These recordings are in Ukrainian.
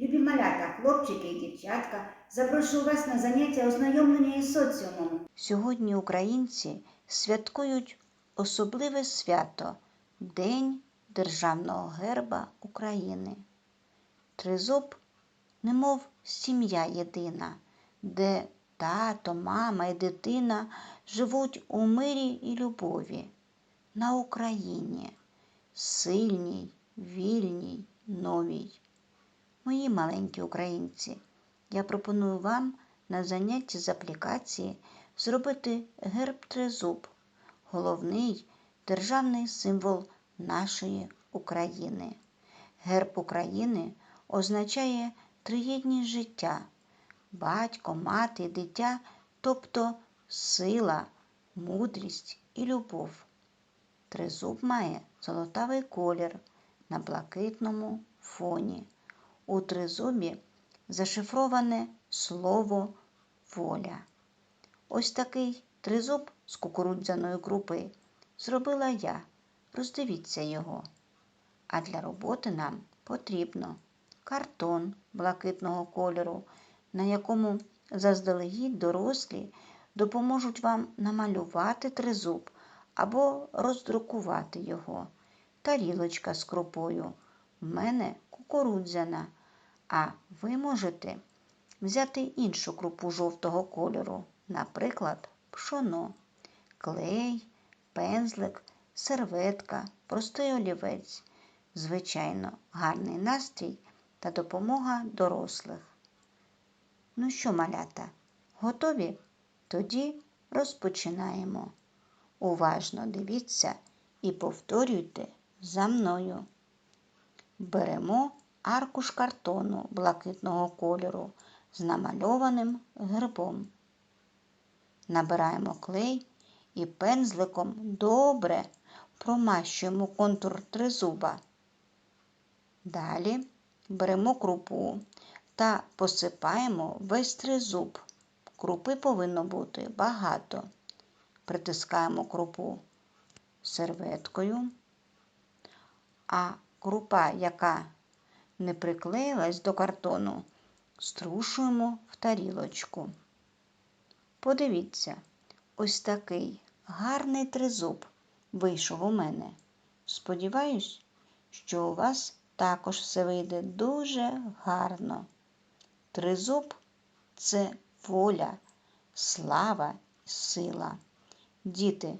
Любі малята, хлопчики і дівчатка, запрошую вас на заняття ознайомлення із соціумом. Сьогодні українці святкують особливе свято День Державного герба України. Тризуб, немов сім'я єдина, де тато, мама і дитина живуть у мирі і любові на Україні, сильній, вільній, новій. Мої маленькі українці, я пропоную вам на занятті з аплікації зробити герб тризуб, головний державний символ нашої України. Герб України означає триєдність життя, батько, мати, дитя, тобто сила, мудрість і любов. Тризуб має золотавий колір на блакитному фоні. У тризубі зашифроване слово воля. Ось такий тризуб з кукурудзяної крупи зробила я. Роздивіться його. А для роботи нам потрібно картон блакитного кольору, на якому заздалегідь дорослі допоможуть вам намалювати тризуб або роздрукувати його. Тарілочка з крупою. В мене кукурудзяна, а ви можете взяти іншу крупу жовтого кольору, наприклад, пшоно, клей, пензлик, серветка, простий олівець, звичайно, гарний настрій та допомога дорослих. Ну що, малята, готові? Тоді розпочинаємо. Уважно дивіться і повторюйте за мною. Беремо аркуш картону блакитного кольору з намальованим гербом. Набираємо клей і пензликом добре промащуємо контур тризуба. Далі беремо крупу та посипаємо весь тризуб. Крупи повинно бути багато. Притискаємо крупу серветкою, а крупа, яка не приклеїлась до картону, струшуємо в тарілочку. Подивіться, ось такий гарний тризуб вийшов у мене. Сподіваюсь, що у вас також все вийде дуже гарно. Тризуб це воля, слава і сила. Діти,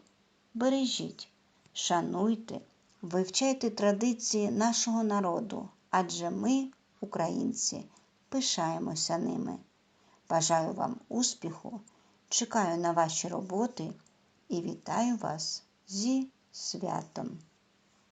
бережіть, шануйте, вивчайте традиції нашого народу, адже ми, українці, пишаємося ними. Бажаю вам успіху, чекаю на ваші роботи і вітаю вас зі святом!